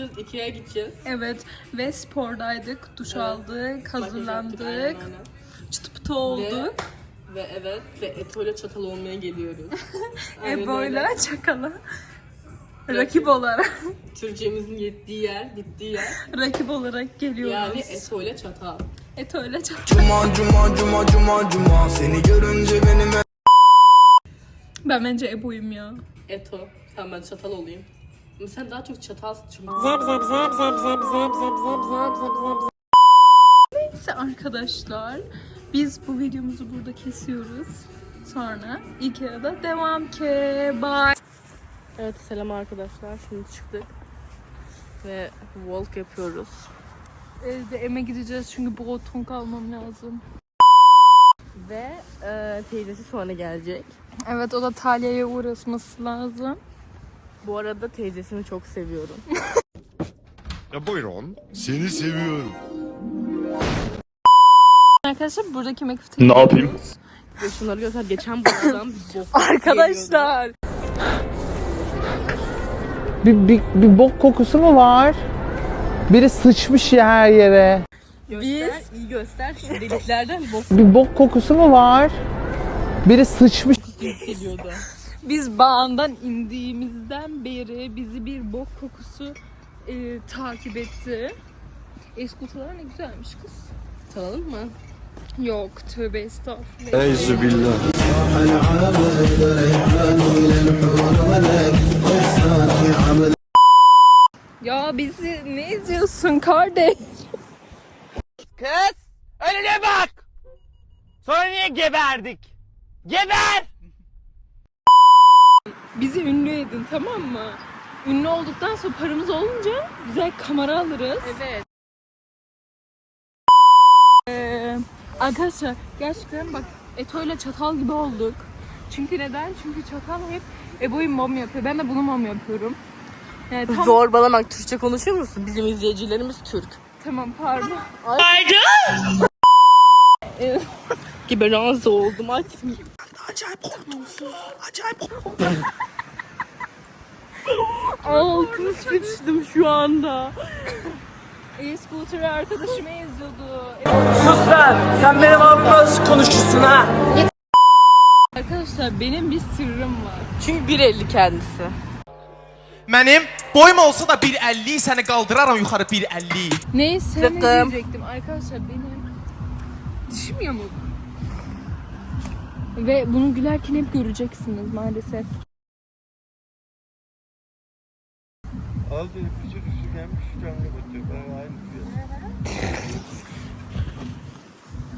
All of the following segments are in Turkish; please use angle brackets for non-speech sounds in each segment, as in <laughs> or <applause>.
yapacağız? Ikea'ya gideceğiz. evet ve spordaydık, duş aldık, Makyaj yaptık, hazırlandık, çıtı pıtı olduk. Ve evet ve Eto'yla çatal olmaya geliyoruz. <laughs> E öyle. çakala. Rakip olarak, Türkçemizin yettiği yer, gittiği yer. rakip olarak geliyoruz. Yani Eto'yla çatal. Et öyle çakala. Cuma cuma cuma cuma cuma Seni görünce benim Ben bence Ebu'yum ya. Eto. Sen ben çatal olayım. Sen daha çok çatalsın çünkü. Neyse arkadaşlar biz bu videomuzu burada kesiyoruz. Sonra Ikea'da devam ki. Bye. Evet selam arkadaşlar. Şimdi çıktık. Ve walk yapıyoruz. Evde eme gideceğiz çünkü broton kalmam lazım. Ve e, teyzesi sonra gelecek. Evet o da Talya'ya uğrasması lazım. Bu arada teyzesini çok seviyorum. <laughs> Ya buyurun. Seni seviyorum. Arkadaşlar buradaki McFit'e Ne yapayım? Ve şunları göster. Geçen bu adam bir bok Arkadaşlar Bir, bir, bir bok kokusu mu var? Biri sıçmış ya her yere. Göster, iyi göster. Şu deliklerden bok Bir bok kokusu mu var? Biri sıçmış. geliyordu. Biz bağından indiğimizden beri bizi bir bok kokusu e, takip etti. Eskutular ne güzelmiş kız. Çalalım mı? Yok tövbe estağfurullah. Eyzübillah. Ya bizi ne izliyorsun kardeş? Kız! Önüne bak! Sonra niye geberdik? Geber! Bizi ünlü edin tamam mı? Ünlü olduktan sonra paramız olunca güzel kamera alırız. Evet. Ee, arkadaşlar gerçekten bak Eto ile çatal gibi olduk. Çünkü neden? Çünkü çatal hep Ebo'yu mom yapıyor. Ben de bunu mom yapıyorum. Yani tam, Zorbalamak. Türkçe konuşuyor musun? Bizim izleyicilerimiz Türk. Tamam pardon. Gibi razı oldum açmayayım. Altını sıçtım şu anda. E-scooter arkadaşım ezyordu. Sus lan! Sen benim abimle nasıl konuşuyorsun ha? Arkadaşlar benim bir sırrım var. Çünkü 1.50 kendisi. Mənim boyum olsa da 1.50 səni qaldıraram yuxarı 1.50. Neyse ne diyecektim arkadaşlar benim dişim yamuk. Ve bunu gülerken hep göreceksiniz maalesef. Al beni küçük küçük gelmiş canlı batıyor. Ben aynı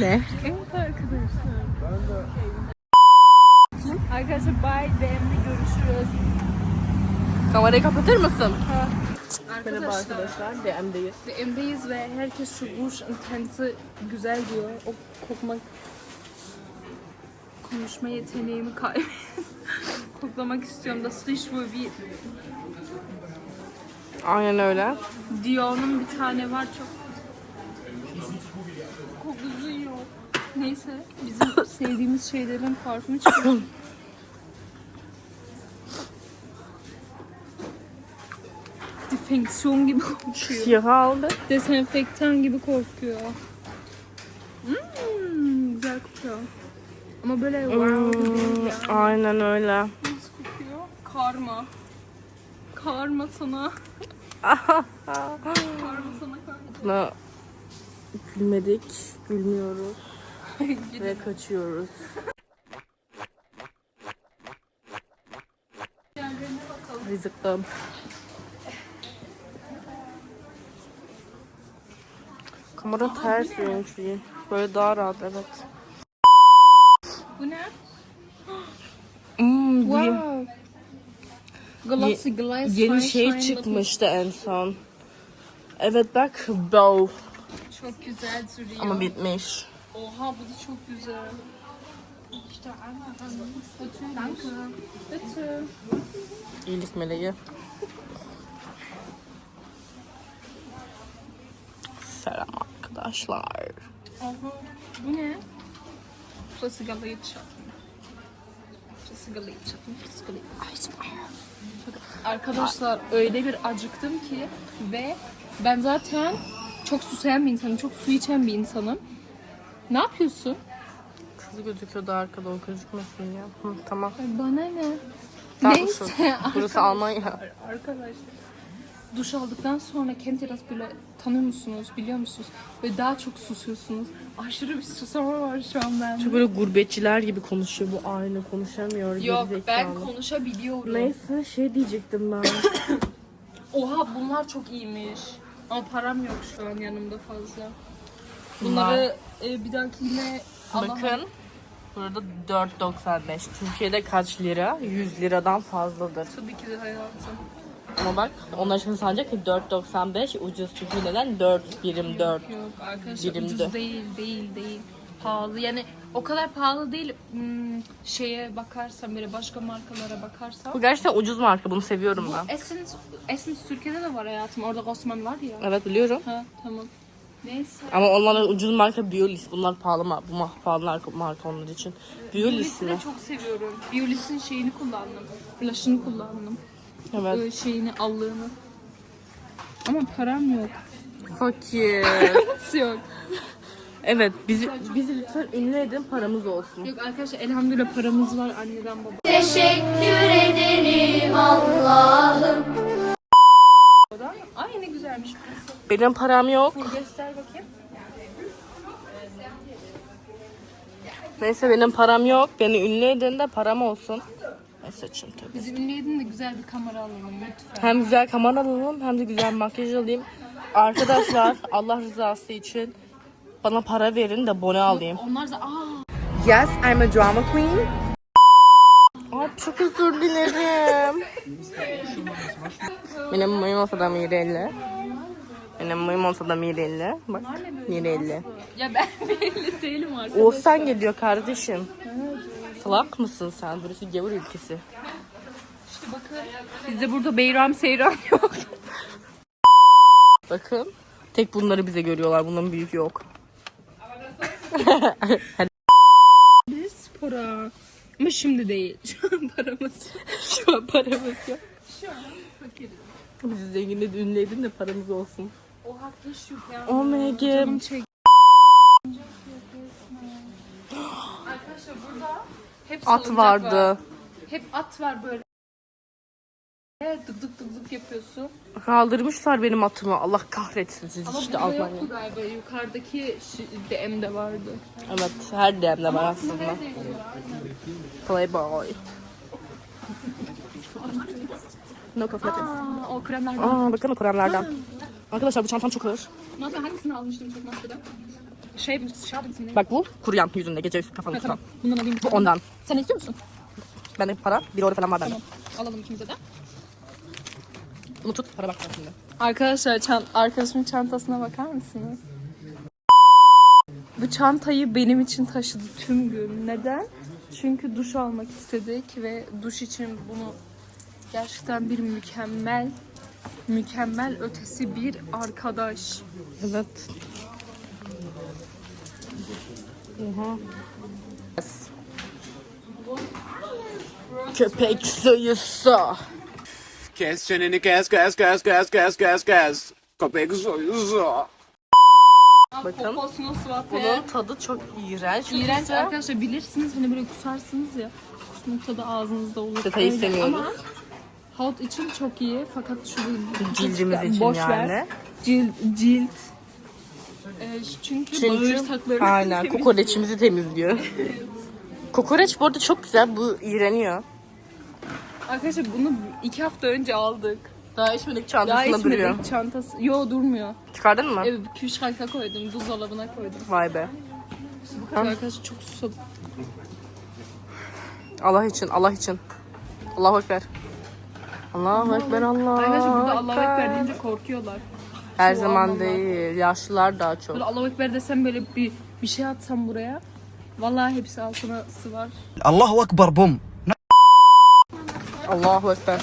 Ne? Evet arkadaşlar. Arkadaşlar bye DM'de görüşürüz. Kamerayı kapatır mısın? Arkadaşlar, Merhaba arkadaşlar. DM'deyiz. DM'deyiz ve herkes şu duş interneti güzel diyor. O kokmak konuşma yeteneğimi kaybettim. <laughs> Koklamak istiyorum da Swish bu bir Aynen öyle. Dion'un bir tane var çok kokusu yok. Neyse bizim <coughs> sevdiğimiz şeylerin parfümü çıkıyor. <coughs> Defeksiyon gibi kokuyor. Siyahı aldı. Desenfektan gibi kokuyor. Hmm, güzel kokuyor. Ama böyle wow ya. Aynen öyle. Nasıl kokuyor? Karma. Karma sana. Karma sana karma. Buna gülmedik, gülmüyoruz Gidelim. ve kaçıyoruz. Yerlerine bakalım. Rızıkım. Kamera ters yönlü. Böyle daha rahat evet. Bu ne? Hmm, ye- Wow. Galaxy Glass yeni şey çıkmıştı en son. Evet bak bow. Çok güzel duruyor. ama bitmiş. Oha bu da çok güzel. İşte. Bitte. İyilik meleği. Selam arkadaşlar. Aha. Bu ne? Schaffen. Flüssigerlied Arkadaşlar öyle bir acıktım ki ve ben zaten çok susayan bir insanım. Çok su içen bir insanım. Ne yapıyorsun? Kız gözüküyordu arkada o gözükmesin ya. Hı, tamam. Ay bana ne? Neyse. Burası Almanya. Arkadaşlar duş aldıktan sonra kendi biraz böyle tanıyor musunuz, biliyor musunuz? Ve daha çok susuyorsunuz. Aşırı bir susama var şu an bende. Şu böyle gurbetçiler gibi konuşuyor bu aynı konuşamıyor. Yok gerizekalı. ben konuşabiliyorum. Neyse şey diyecektim ben. <coughs> Oha bunlar çok iyiymiş. Ama param yok şu an yanımda fazla. Bunları e, bir dahakine alamam. Bakın. Burada 4.95. Türkiye'de kaç lira? 100 liradan fazladır. Tabii ki de hayatım. Ama bak onlar şimdi sanacak ki 4.95 ucuz. Çünkü neden? 4 birim 4. Yok arkadaşlar Birimde. ucuz değil, değil, değil. Pahalı. Yani o kadar pahalı değil. Hmm, şeye bakarsam böyle başka markalara bakarsam. Bu gerçekten ucuz marka bunu seviyorum ben. Essence, Essence Türkiye'de de var hayatım. Orada Osman var ya. Evet biliyorum. Ha tamam. Neyse. Ama onların ucuz marka Biolis. Bunlar pahalı ma bu ma- pahalı marka, onlar için. Biolis Biolis'i de çok seviyorum. Biolis'in şeyini kullandım. Blush'ını kullandım. Evet. Ee, şeyini, allığını. Ama param yok. Fakir. <laughs> Yok? evet bizi, bizi lütfen ünlü edin paramız olsun. Yok arkadaşlar elhamdülillah paramız var anneden baba. Teşekkür ederim Allah'ım. Ay ne güzelmiş burası. Benim param yok. Göster bakayım. Neyse benim param yok. Beni ünlü edin de param olsun. Neyse seçin tabii. Bizi ünlüydün de güzel bir kamera alalım lütfen. Hem güzel kamera alalım hem de güzel makyaj alayım. Arkadaşlar <laughs> Allah rızası için bana para verin de bone alayım. Onlar da aa Yes, I'm a drama queen. Ay çok özür dilerim. <laughs> Benim muyum olsa da Mirelli. Benim muyum olsa da Mirelli. Bak Mirelli. ya ben <laughs> belli değilim arkadaşlar. Oğuzhan geliyor kardeşim. Salak mısın sen? Burası gavur ülkesi. İşte bakın bizde burada Beyram Seyran <laughs> yok. Bakın. Tek bunları bize görüyorlar. Bundan büyük yok. <laughs> Biz spora. Ama şimdi değil. <laughs> Şu an paramız Şu an paramız yok. Şu an fakiriz. Bizi zengin edin, ünlü edin de paramız olsun. Oha keş yok ya. Oh my god. Canım çek. Arkadaşlar burada hep At salıncak vardı. var. Hep at var böyle. Dık dık dık dık yapıyorsun. Kaldırmışlar benim atımı. Allah kahretsin siz Ama işte burada Almanya. yoktu galiba. Yukarıdaki şi- DM'de vardı. Evet her demde var aslında. Playboy. No cosmetics. Aa, o kremlerden. Aa bakın o kremlerden. Arkadaşlar bu çantam çok ağır. Nasıl hangisini almıştım çok maskeden? Şey, mi? Bak bu kuruyan yüzünde gece üstü kafanı tutan. tamam. Bundan alayım. Bu ondan. Sen istiyor musun? Bende para bir euro falan var bende. Tamam. Alalım ikimize de. Bunu tut para bak şimdi. Arkadaşlar çan arkadaşımın çantasına bakar mısınız? Bu çantayı benim için taşıdı tüm gün. Neden? Çünkü duş almak istedik ve duş için bunu gerçekten bir mükemmel mükemmel ötesi bir arkadaş. Evet. Köpek soyusu. Kes çeneni kes kes kes kes kes kes kes. Köpek soyuzu. Bakın. Poposunu swat'e. Bunun tadı çok iğrenç. İğrenç güzel. arkadaşlar bilirsiniz hani böyle kusarsınız ya. Kusmuk tadı ağzınızda olur. Detayı Öyle. istemiyoruz. Ama Haut için çok iyi fakat şu Cildimiz için boş yani. Ver. Cilt, cilt. Ee, çünkü, Çünkü bağırsakları aynen <laughs> temizliyor. kokoreçimizi temizliyor. <laughs> Kokoreç bu arada çok güzel. Bu iğreniyor. Arkadaşlar bunu iki hafta önce aldık. Daha içmedik Daha çantasında duruyor. içmedik çantası. Yo durmuyor. Çıkardın mı? Evet, küçük koydum. Buzdolabına koydum. Vay be. Bu kadar arkadaşlar çok susadım. Allah için, Allah için. Allahu Ekber. Allahu Ekber, Allah. Arkadaşlar burada Allahu Ekber deyince korkuyorlar. Her Şu zaman Almanlar. değil. Yaşlılar daha çok. Böyle Allahu Ekber desem böyle bir bir şey atsam buraya. Vallahi hepsi altına sıvar. Allahu Akbar bum. Allahu Ekber.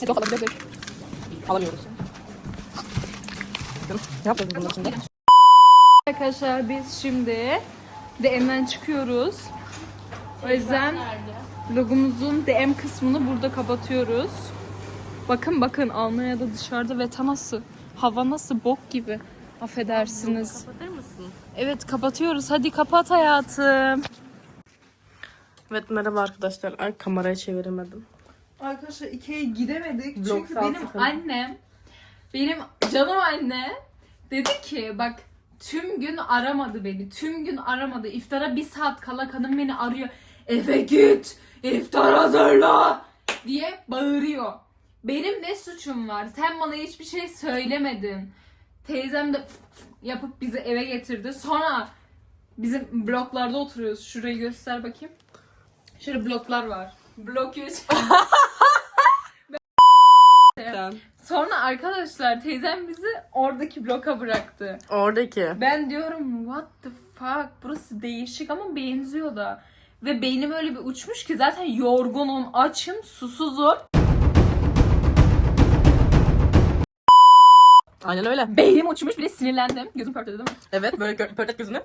Hadi bakalım bebek. Alamıyoruz. Ne yapıyoruz bunun şimdi? Arkadaşlar biz şimdi DM'den çıkıyoruz. O yüzden vlogumuzun DM kısmını burada kapatıyoruz. Bakın bakın Almanya'da dışarıda ve nasıl? Hava nasıl bok gibi. Affedersiniz. Kapatır mısın? Evet kapatıyoruz. Hadi kapat hayatım. Evet merhaba arkadaşlar. Ay kamerayı çeviremedim. Arkadaşlar Ikea'ya gidemedik Vlog çünkü benim sıkıntı. annem, benim canım anne dedi ki bak tüm gün aramadı beni, tüm gün aramadı. İftara bir saat kala kadın beni arıyor. Eve git, iftar hazırla diye bağırıyor. Benim ne suçum var? Sen bana hiçbir şey söylemedin. Teyzem de yapıp bizi eve getirdi. Sonra bizim bloklarda oturuyoruz. Şurayı göster bakayım. Şöyle bloklar var. Blok 3. Sen. Sonra arkadaşlar teyzem bizi oradaki bloka bıraktı. Oradaki. Ben diyorum what the fuck burası değişik ama benziyor da. Ve beynim öyle bir uçmuş ki zaten yorgunum, açım, susuzum. Aynen öyle. Beynim uçmuş bir de sinirlendim. Gözüm pörtledi değil mi? Evet böyle gör- pörtlet gözünü.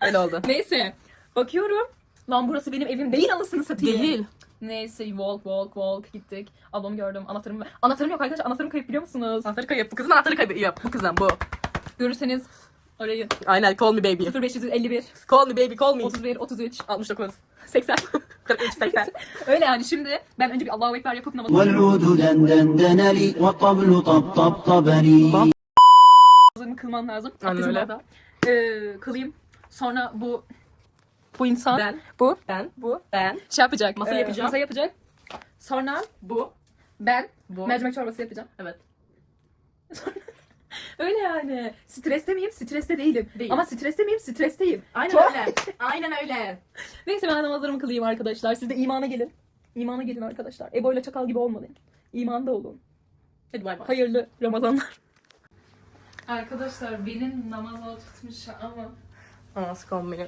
Öyle oldu. Neyse. Bakıyorum. Lan burası benim evim değil anasını satayım. Değil. Neyse walk walk walk gittik. Ablamı gördüm. Anahtarım Anahtarım yok arkadaşlar. Anahtarım kayıp biliyor musunuz? Anahtarı kayıp. Bu kızın anahtarı kayıp. Yap. Bu kızdan bu. Görürseniz arayın. Aynen call me baby. 0551 Call me baby call me. 31 33 69. 80. 43 80. Öyle yani şimdi ben önce bir Allahu Ekber yapıp namazı والعود دندن لي والطبل طبطبني namazını kılman lazım. Aynen öyle. da. Ee, kılayım. Sonra bu bu insan Ben. bu Ben. bu Ben. şey yapacak. Masa ee, yapacağım. Masa yapacak. Sonra Bu. ben Bu. mercimek çorbası yapacağım. Evet. <laughs> Öyle yani. Streste miyim? Streste değilim. Değil. Ama streste miyim? Stresteyim. Aynen Çok- öyle. Aynen öyle. <laughs> Neyse ben namazlarımı kılayım arkadaşlar. Siz de imana gelin. İmana gelin arkadaşlar. Ebo ile çakal gibi olmayın. İmanda olun. Hadi bay bay. Hayırlı Ramazanlar. Arkadaşlar benim namaza tutmuş ama Namaz kombini.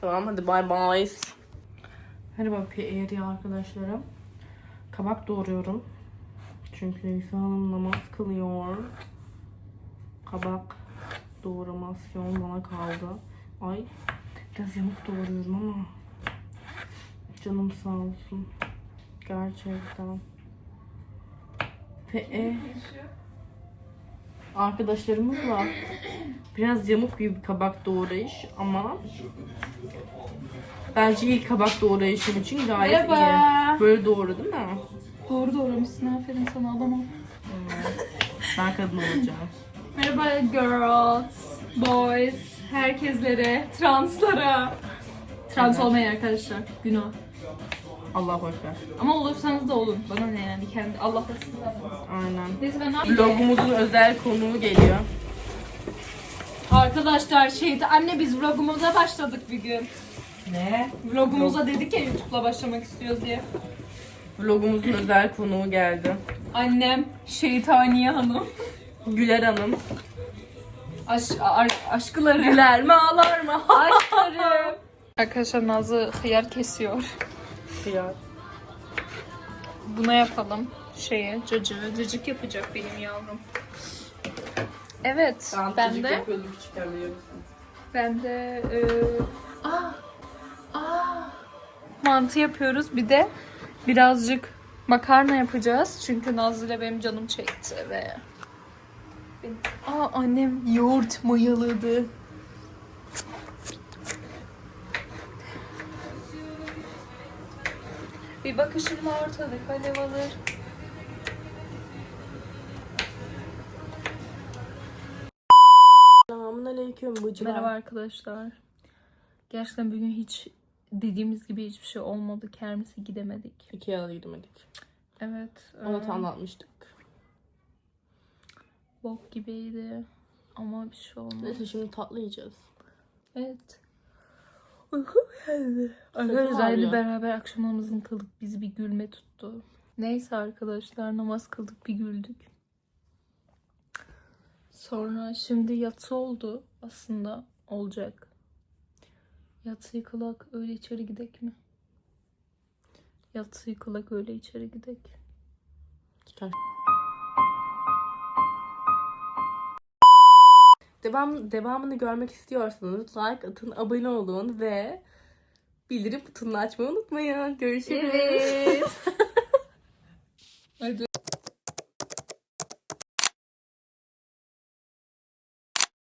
Tamam hadi bay bay. Merhaba PER'i arkadaşlarım. Kabak doğruyorum. Çünkü Nisa Hanım namaz kılıyor. Kabak doğramasyon bana kaldı. Ay biraz yamuk doğruyorum ama canım sağ olsun. Gerçekten. PE arkadaşlarımız var. Biraz yamuk bir kabak doğrayış ama bence ilk kabak doğrayışım için gayet Merhaba. iyi. Böyle doğru değil mi? doğru doğramışsın. Aferin sana adamım. Ben kadın olacağım. Merhaba girls, boys, herkeslere, translara. Trans olmayın arkadaşlar. Günah. Allah ekber. Ama olursanız da olun. Bana ne yani kendi Allah da sizden. Aynen. Neyse ben ne yapayım? Vlogumuzun özel konuğu geliyor. Arkadaşlar şeydi anne biz vlogumuza başladık bir gün. Ne? Vlogumuza dedik ya YouTube'la başlamak istiyoruz diye. Vlogumuzun özel konuğu geldi. Annem Şeytaniye Hanım. Güler Hanım. Aş, ar- aşkıları. Güler mi ağlar mı? Aşklarım. <laughs> Arkadaşlar Nazlı hıyar kesiyor. Ya. Buna yapalım. Şeye cacığı. Cacık yapacak benim yavrum. Evet. ben de yapıyordum küçükken biliyor musun? ben de eee aa, aa, mantı yapıyoruz. Bir de birazcık makarna yapacağız. Çünkü Nazlı ile benim canım çekti ve benim- Aa annem yoğurt mayaladı. Bir bakışımla ortalık alev alır. Selamun aleyküm bıcılar. Merhaba arkadaşlar. Gerçekten bugün hiç dediğimiz gibi hiçbir şey olmadı. Kermes'e gidemedik. Ikea'ya gidemedik. Evet. Onu e, da anlatmıştık. Bok gibiydi. Ama bir şey olmadı. Neyse şimdi tatlı yiyeceğiz. Evet. Uykum geldi. Arkadaşlar bir beraber akşamımızın kıldık. Bizi bir gülme tuttu. Neyse arkadaşlar namaz kıldık bir güldük. Sonra şimdi yatsı oldu aslında olacak. Yatsı yıkılak öyle içeri gidek mi? Yatsı yıkılak öyle içeri gidek. Çıkar. Devam, devamını görmek istiyorsanız like atın, abone olun ve bildirim butonunu açmayı unutmayın. Görüşürüz. <laughs> Hadi.